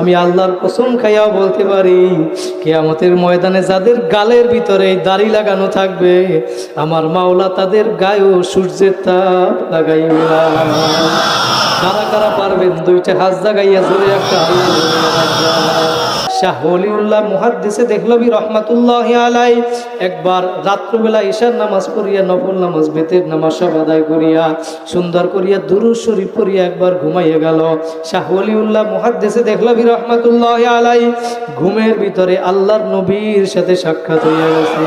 আমি আল্লাহর কসম খাইয়াও বলতে পারি, কেয়ামতের ময়দানে যাদের গালের ভিতরে দাড়ি লাগানো থাকবে, আমার মাওলা তাদের গায়েও সূর্যের তাপ লাগাইবে কারা কারা পারবেন দুইটা হাত জাগাইয়া জোরে একটা আল্লাহ শাহ ওলিউল্লাহ মুহাদ্দিসে দেখলবি রহমাতুল্লাহ আলাই একবার রাত্রবেলা ঈশার নামাজ পড়িয়া, নফল নামাজ, বেতের নামাজ সব আদায় করিয়া, সুন্দর করিয়া দুরু শরীফ পড়িয়া একবার ঘুমাইয়া গেল। শাহ ওলিউল্লাহ মুহাদ্দিসে দেখলবি রহমাতুল্লাহ আলাই ঘুমের ভিতরে আল্লাহর নবীর সাথে সাক্ষাৎ হইয়া গেছে।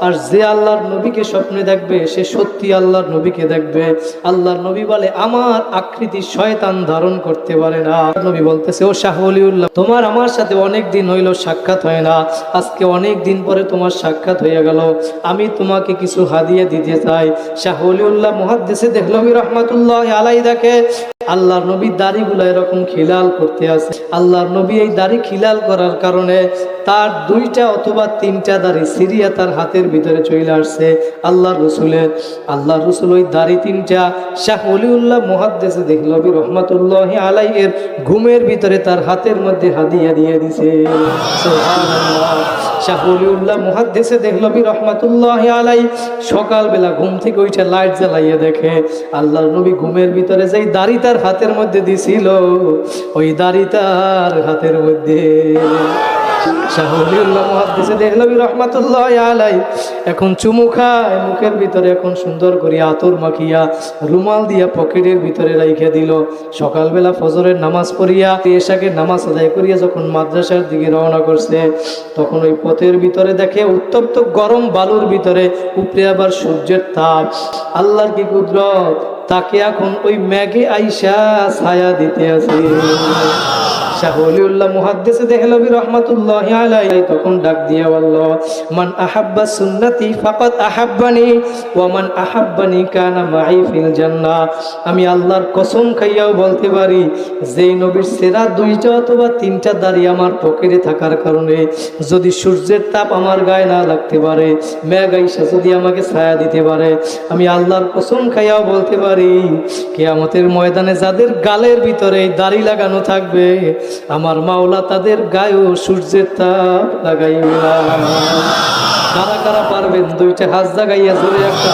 আর যে আল্লাহর নবীকে স্বপ্নে দেখবে, সে সত্যি আল্লাহর নবীকে দেখবে। আল্লাহর নবী বলে, আমার আকৃতি শয়তান ধারণ করতে পারে না। নবী বলতেছে, ও শাহ অলিউল্লাহ, তোমার আমার সাথে অনেক দিন হইল সাক্ষাৎ হয় না। আজকে অনেক দিন পরে তোমার সাক্ষাৎ হয়ে গেল। আমি তোমাকে কিছু হাদিয়ে দিতে চাই। শাহ অলিউল্লাহ মহাদ্দেশে দেখলবি রহমাতুল্লাহ আলাই দেখে, আল্লাহর নবী দাড়িগুলো এরকম খিলাল করতে আছে। আল্লাহর নবী এই দাড়ি খিলাল করার কারণে তার দুইটা অথবা তিনটা দাড়ি সিরিয়া তার হাতের ভিতরে চলে আসছে আল্লাহ রসুলের আল্লাহ রসুল ওই দাড়ি তিনটা শাহ অলিউল্লাহ মহাদ্দেশে দেখলবি রহমাতুল্লাহ আলাই এর ঘুমের ভিতরে তার হাতের মধ্যে হাদিয়া দিয়ে দিছে। শাহ অলিউল্লাহ মহাদ্দেশে দেখলবি রহমাতুল্লাহ আলাই সকালবেলা ঘুম থেকে ওইটা লাইট জ্বালাইয়া দেখে, আল্লাহর নবী ঘুমের ভিতরে যেই দাড়ি তার হাতের মধ্যে দিছিল, ওই দাড়ি তার হাতের মধ্যে মাদ্রাসার দিকে রওনা করছে, তখন ওই পথের ভিতরে দেখে উত্তপ্ত গরম বালুর ভিতরে উপরে আবার সূর্যের তাপ। আল্লাহর কি কুদরত? তাকে এখন ওই ম্যাগে আইসা ছায়া দিতে আছে। তখন ডাক মান ওয়া মান মাই ফিল আমি আল্লাহর কসম খাইয়াও বলতে পারি, যেই নবীর সেরা দুইটা অথবা তিনটা দাড়ি আমার পকেটে থাকার কারণে যদি সূর্যের তাপ আমার গায়ে না লাগতে পারে মেঘ আইসা যদি আমাকে ছায়া দিতে পারে, আমি আল্লাহর কসম খাইয়াও বলতে পারি, কেয়ামতের ময়দানে যাদের গালের ভিতরে দাড়ি লাগানো থাকবে আমার মাওলা তাদের গায়েও সূর্যের তাপ লাগাইবে না। কারা কারা পারবেন দুইটা হাত জাগাইয়া জোরে একটা।